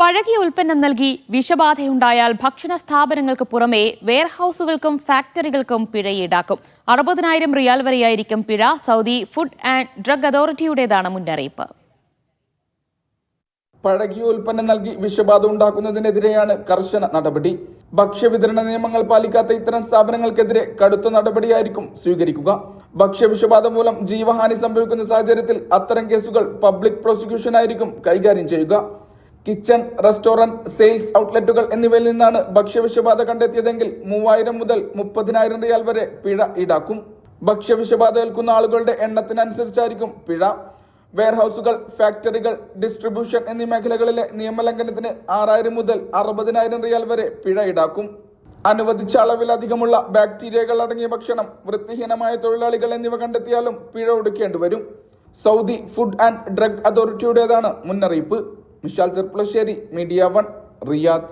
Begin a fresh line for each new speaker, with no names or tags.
പഴകിയ ഉൽപ്പന്നം നൽകി വിഷബാധയുണ്ടായാൽ ഭക്ഷണ സ്ഥാപനങ്ങൾക്ക് പുറമെ വെയർഹൌസുകൾക്കും ഫാക്ടറികൾക്കും പിഴ ഈടാക്കും. അറുപതിനായിരം റിയാൽ വരെയായിരിക്കും പിഴ. സൗദി ഫുഡ് ആൻഡ് ഡ്രഗ് അതോറിറ്റിയുടേതാണ് മുന്നറിയിപ്പ്.
പഴകിയ ഉൽപ്പന്നം നൽകി വിഷബാധ ഉണ്ടാക്കുന്നതിനെതിരെയാണ് കർശന നടപടി. ഭക്ഷ്യവിതരണ നിയമങ്ങൾ പാലിക്കാത്ത ഇത്തരം സ്ഥാപനങ്ങൾക്കെതിരെ കടുത്ത നടപടിയായിരിക്കും സ്വീകരിക്കുക. ഭക്ഷ്യവിഷബാധ മൂലം ജീവഹാനി സംഭവിക്കുന്ന സാഹചര്യത്തിൽ അത്തരം കേസുകൾ പബ്ലിക് പ്രോസിക്യൂഷനായിരിക്കും കൈകാര്യം ചെയ്യുക. കിച്ചൺ റെസ്റ്റോറന്റ് സെയിൽസ് ഔട്ട്ലെറ്റുകൾ എന്നിവയിൽ നിന്നാണ് ഭക്ഷ്യവിഷബാധ കണ്ടെത്തിയതെങ്കിൽ മൂവായിരം മുതൽ മുപ്പതിനായിരം റിയാൽ വരെ പിഴ ഈടാക്കും. ഭക്ഷ്യവിഷബാധ ഏൽക്കുന്ന ആളുകളുടെ എണ്ണത്തിനനുസരിച്ചായിരിക്കും പിഴ. വെയർഹൌസുകൾ ഫാക്ടറികൾ ഡിസ്ട്രിബ്യൂഷൻ എന്നീ മേഖലകളിലെ നിയമലംഘനത്തിന് ആറായിരം മുതൽ അറുപതിനായിരം റിയാൽ വരെ പിഴ ഈടാക്കും. അനുവദിച്ച അളവിലധികമുള്ള ബാക്ടീരിയകൾ അടങ്ങിയ ഭക്ഷണം വൃത്തിഹീനമായ തൊഴിലാളികൾ എന്നിവ കണ്ടെത്തിയാലും പിഴ ഒടുക്കേണ്ടി വരും. സൗദി ഫുഡ് ആൻഡ് ഡ്രഗ് അതോറിറ്റിയുടേതാണ് മുന്നറിയിപ്പ്. Mishal Cherpulassery media one Riyadh